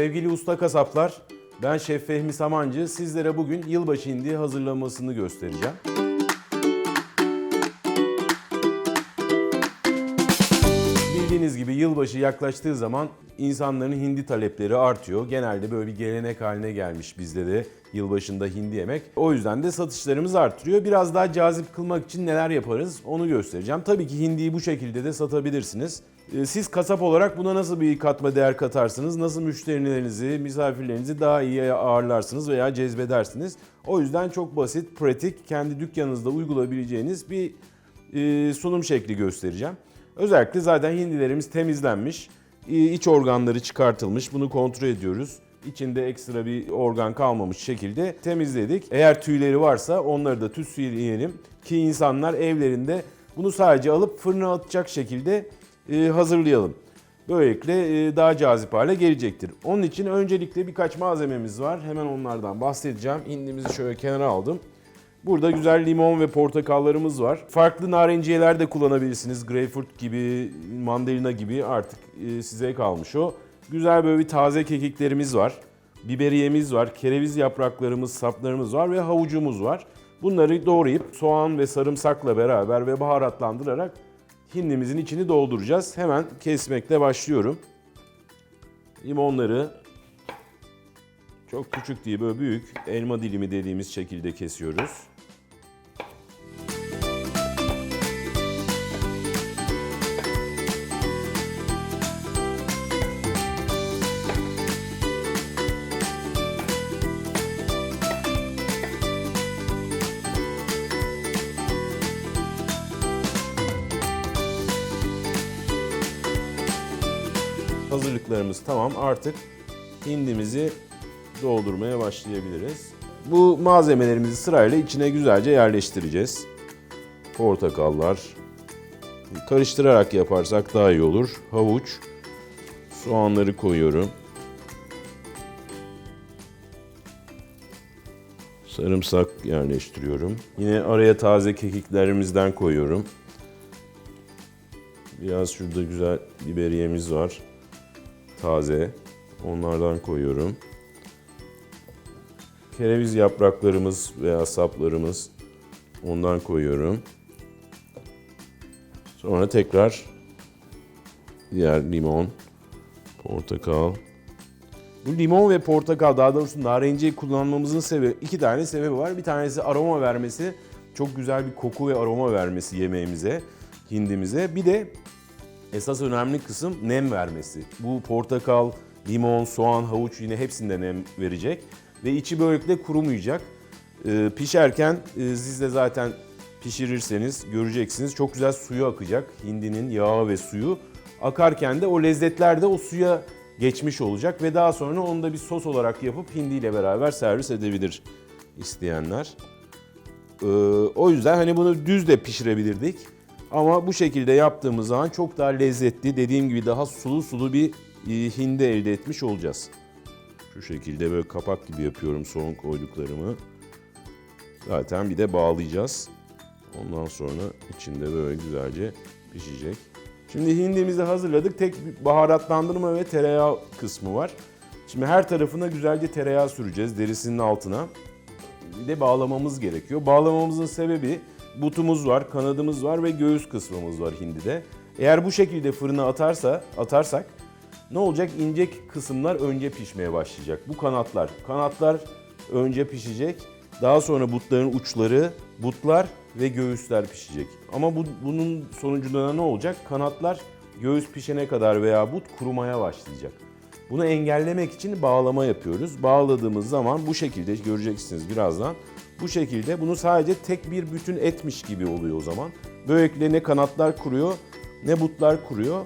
Sevgili usta kasaplar, ben Şef Fehmi Samancı. Sizlere bugün yılbaşı hindiği hazırlamasını göstereceğim. Bildiğiniz gibi yılbaşı yaklaştığı zaman insanların hindi talepleri artıyor. Genelde böyle bir gelenek haline gelmiş bizde de yılbaşında hindi yemek. O yüzden de satışlarımız artırıyor. Biraz daha cazip kılmak için neler yaparız onu göstereceğim. Tabii ki hindiyi bu şekilde de satabilirsiniz. Ee, Siz kasap olarak buna nasıl bir katma değer katarsınız? Nasıl müşterilerinizi, misafirlerinizi daha iyi ağırlarsınız veya cezbedersiniz? O yüzden çok basit, pratik, kendi dükkanınızda uygulayabileceğiniz bir e, sunum şekli göstereceğim. Özellikle zaten hindilerimiz temizlenmiş, e, iç organları çıkartılmış. Bunu kontrol ediyoruz. İçinde ekstra bir organ kalmamış şekilde temizledik. Eğer tüyleri varsa onları da tütsüleyelim ki insanlar evlerinde bunu sadece alıp fırına atacak şekilde e, hazırlayalım. Böylelikle e, daha cazip hale gelecektir. Onun için öncelikle birkaç malzememiz var. Hemen onlardan bahsedeceğim. Hindimizi şöyle kenara aldım. Burada güzel limon ve portakallarımız var. Farklı narenciyeler de kullanabilirsiniz. Greyfurt gibi, mandalina gibi artık e, size kalmış o. Güzel böyle bir taze kekiklerimiz var. Biberiyemiz var, kereviz yapraklarımız, saplarımız var ve havucumuz var. Bunları doğrayıp soğan ve sarımsakla beraber ve baharatlandırarak hindimizin içini dolduracağız. Hemen kesmekle başlıyorum. Limonları çok küçük değil böyle büyük elma dilimi dediğimiz şekilde kesiyoruz. Hazırlıklarımız tamam. Artık hindimizi doldurmaya başlayabiliriz. Bu malzemelerimizi sırayla içine güzelce yerleştireceğiz. Portakallar. Karıştırarak yaparsak daha iyi olur. Havuç. Soğanları koyuyorum. Sarımsak yerleştiriyorum. Yine araya taze kekiklerimizden koyuyorum. Biraz şurada güzel biberiyemiz var. Taze. Onlardan koyuyorum. Kereviz yapraklarımız veya saplarımız ondan koyuyorum. Sonra tekrar diğer limon, portakal. Bu limon ve portakal daha doğrusu narenciye kullanmamızın sebebi iki tane sebebi var. Bir tanesi aroma vermesi, çok güzel bir koku ve aroma vermesi yemeğimize, hindimize. Bir de esas önemli kısım nem vermesi. Bu portakal, limon, soğan, havuç yine hepsinde nem verecek ve içi böylelikle kurumayacak. Ee, pişerken e, siz de zaten pişirirseniz göreceksiniz çok güzel suyu akacak. Hindinin yağı ve suyu. Akarken de o lezzetler de o suya geçmiş olacak ve daha sonra onu da bir sos olarak yapıp hindiyle beraber servis edebilir isteyenler. Ee, o yüzden hani bunu düz de pişirebilirdik. Ama bu şekilde yaptığımız zaman çok daha lezzetli, dediğim gibi daha sulu sulu bir e, hindi elde etmiş olacağız. Şu şekilde böyle kapak gibi yapıyorum son koyduklarımı. Zaten bir de bağlayacağız. Ondan sonra içinde böyle güzelce pişecek. Şimdi hindimizi hazırladık. Tek baharatlandırma ve tereyağı kısmı var. Şimdi her tarafına güzelce tereyağı süreceğiz derisinin altına. Bir de bağlamamız gerekiyor. Bağlamamızın sebebi butumuz var, kanadımız var ve göğüs kısmımız var hindide. Eğer bu şekilde fırına atarsa, atarsak ne olacak? İnce kısımlar önce pişmeye başlayacak. Bu kanatlar. Kanatlar önce pişecek. Daha sonra butların uçları, butlar ve göğüsler pişecek. Ama bu, bunun sonucunda ne olacak? Kanatlar göğüs pişene kadar veya but kurumaya başlayacak. Bunu engellemek için bağlama yapıyoruz. Bağladığımız zaman bu şekilde göreceksiniz birazdan. Bu şekilde bunu sadece tek bir bütün etmiş gibi oluyor o zaman. Böylelikle ne kanatlar kuruyor, ne butlar kuruyor,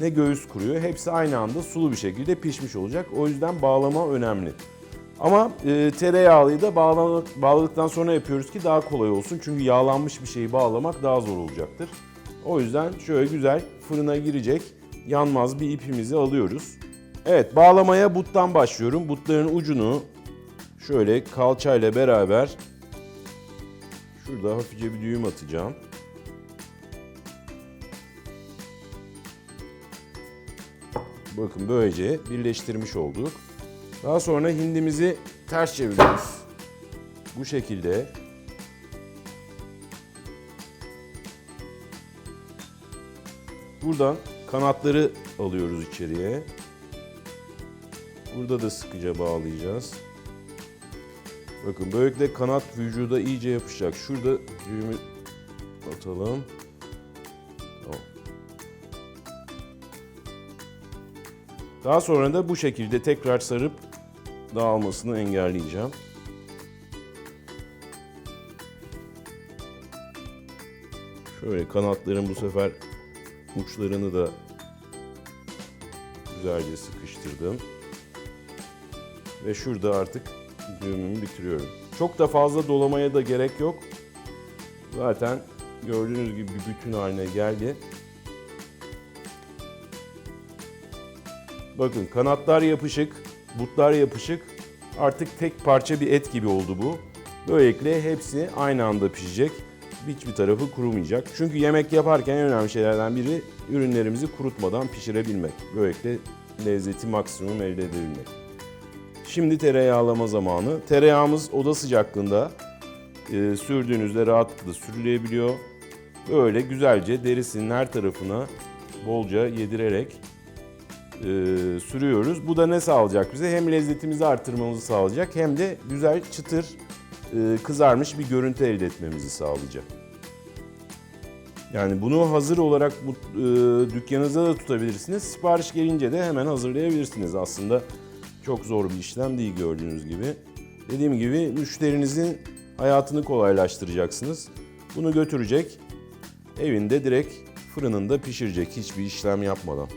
ne göğüs kuruyor. Hepsi aynı anda sulu bir şekilde pişmiş olacak. O yüzden bağlama önemli. Ama e, tereyağlıyı da bağladıktan sonra yapıyoruz ki daha kolay olsun. Çünkü yağlanmış bir şeyi bağlamak daha zor olacaktır. O yüzden şöyle güzel fırına girecek yanmaz bir ipimizi alıyoruz. Evet bağlamaya buttan başlıyorum. Butların ucunu şöyle kalçayla beraber şurada hafifçe bir düğüm atacağım. Bakın böylece birleştirmiş olduk. Daha sonra hindimizi ters çeviriyoruz. Bu şekilde. Buradan kanatları alıyoruz içeriye. Burada da sıkıca bağlayacağız. Bakın böylelikle kanat vücuda iyice yapışacak. Şurada düğümü atalım. Daha sonra da bu şekilde tekrar sarıp dağılmasını engelleyeceğim. Şöyle kanatların bu sefer uçlarını da güzelce sıkıştırdım. Ve şurada artık düğümümü bitiriyorum. Çok da fazla dolamaya da gerek yok. Zaten gördüğünüz gibi bir bütün haline geldi. Bakın kanatlar yapışık, butlar yapışık. Artık tek parça bir et gibi oldu bu. Böylelikle hepsi aynı anda pişecek. Hiçbir tarafı kurumayacak. Çünkü yemek yaparken en önemli şeylerden biri ürünlerimizi kurutmadan pişirebilmek. Böylelikle lezzeti maksimum elde edebilmek. Şimdi tereyağlama zamanı. Tereyağımız oda sıcaklığında e, sürdüğünüzde rahatlıkla sürülebiliyor. Böyle güzelce derisinin her tarafına bolca yedirerek e, sürüyoruz. Bu da ne sağlayacak bize? Hem lezzetimizi artırmamızı sağlayacak hem de güzel çıtır e, kızarmış bir görüntü elde etmemizi sağlayacak. Yani bunu hazır olarak bu, e, dükkanınızda da tutabilirsiniz. Sipariş gelince de hemen hazırlayabilirsiniz. Aslında çok zor bir işlem değil gördüğünüz gibi. Dediğim gibi müşterinizin hayatını kolaylaştıracaksınız. Bunu götürecek, evinde direkt fırınında pişirecek hiçbir işlem yapmadan.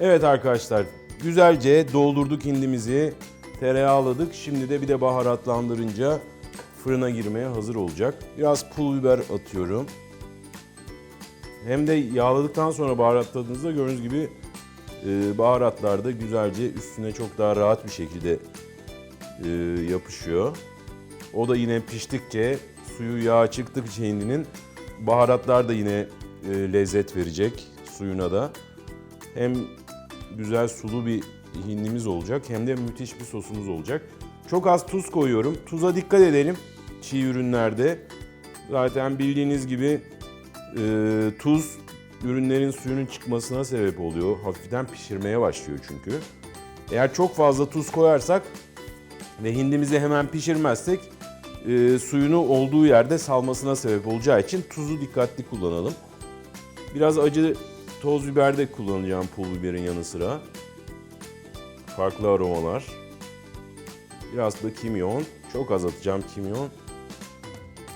Evet arkadaşlar, güzelce doldurduk hindimizi, tereyağladık. Şimdi de bir de baharatlandırınca fırına girmeye hazır olacak. Biraz pul biber atıyorum. Hem de yağladıktan sonra baharatladığınızda gördüğünüz gibi e, baharatlar da güzelce üstüne çok daha rahat bir şekilde e, yapışıyor. O da yine piştikçe, suyu yağı çıktıkça hindinin baharatlar da yine e, lezzet verecek suyuna da. Hem güzel sulu bir hindimiz olacak hem de müthiş bir sosumuz olacak. Çok az tuz koyuyorum. Tuza dikkat edelim çiğ ürünlerde. Zaten bildiğiniz gibi e, tuz ürünlerin suyunun çıkmasına sebep oluyor. Hafiften pişirmeye başlıyor çünkü. Eğer çok fazla tuz koyarsak ve hindimizi hemen pişirmezsek e, suyunu olduğu yerde salmasına sebep olacağı için tuzu dikkatli kullanalım. Biraz acı toz biber de kullanacağım pul biberin yanı sıra. Farklı aromalar. Biraz da kimyon. Çok az atacağım kimyon.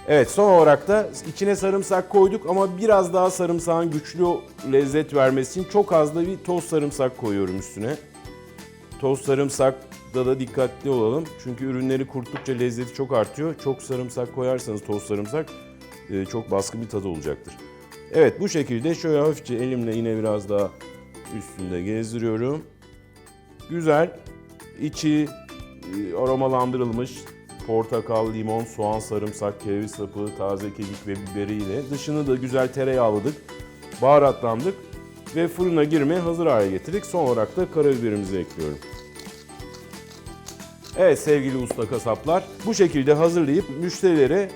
Evet son olarak da içine sarımsak koyduk ama biraz daha sarımsağın güçlü lezzet vermesi için çok az da bir toz sarımsak koyuyorum üstüne. Toz sarımsakta da dikkatli olalım. Çünkü ürünleri kuruttukça lezzeti çok artıyor. Çok sarımsak koyarsanız toz sarımsak e, çok baskın bir tadı olacaktır. Evet bu şekilde şöyle hafifçe elimle yine biraz daha üstünde gezdiriyorum. Güzel içi e, aromalandırılmış portakal, limon, soğan, sarımsak, kereviz sapı, taze kekik ve biberiyle dışını da güzel tereyağladık, baharatlandık ve fırına girmeye hazır hale getirdik. Son olarak da karabiberimizi ekliyorum. Evet sevgili usta kasaplar bu şekilde hazırlayıp müşterilere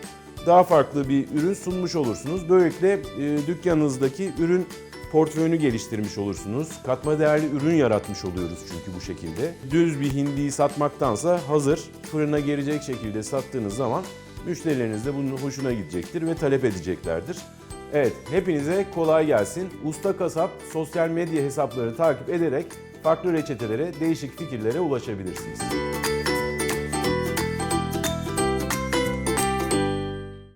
daha farklı bir ürün sunmuş olursunuz. Böylelikle e, dükkanınızdaki ürün portföyünü geliştirmiş olursunuz. Katma değerli ürün yaratmış oluyoruz çünkü bu şekilde. Düz bir hindiyi satmaktansa hazır fırına gelecek şekilde sattığınız zaman müşterileriniz de bunun hoşuna gidecektir ve talep edeceklerdir. Evet, hepinize kolay gelsin. Usta Kasap sosyal medya hesapları takip ederek farklı reçetelere, değişik fikirlere ulaşabilirsiniz.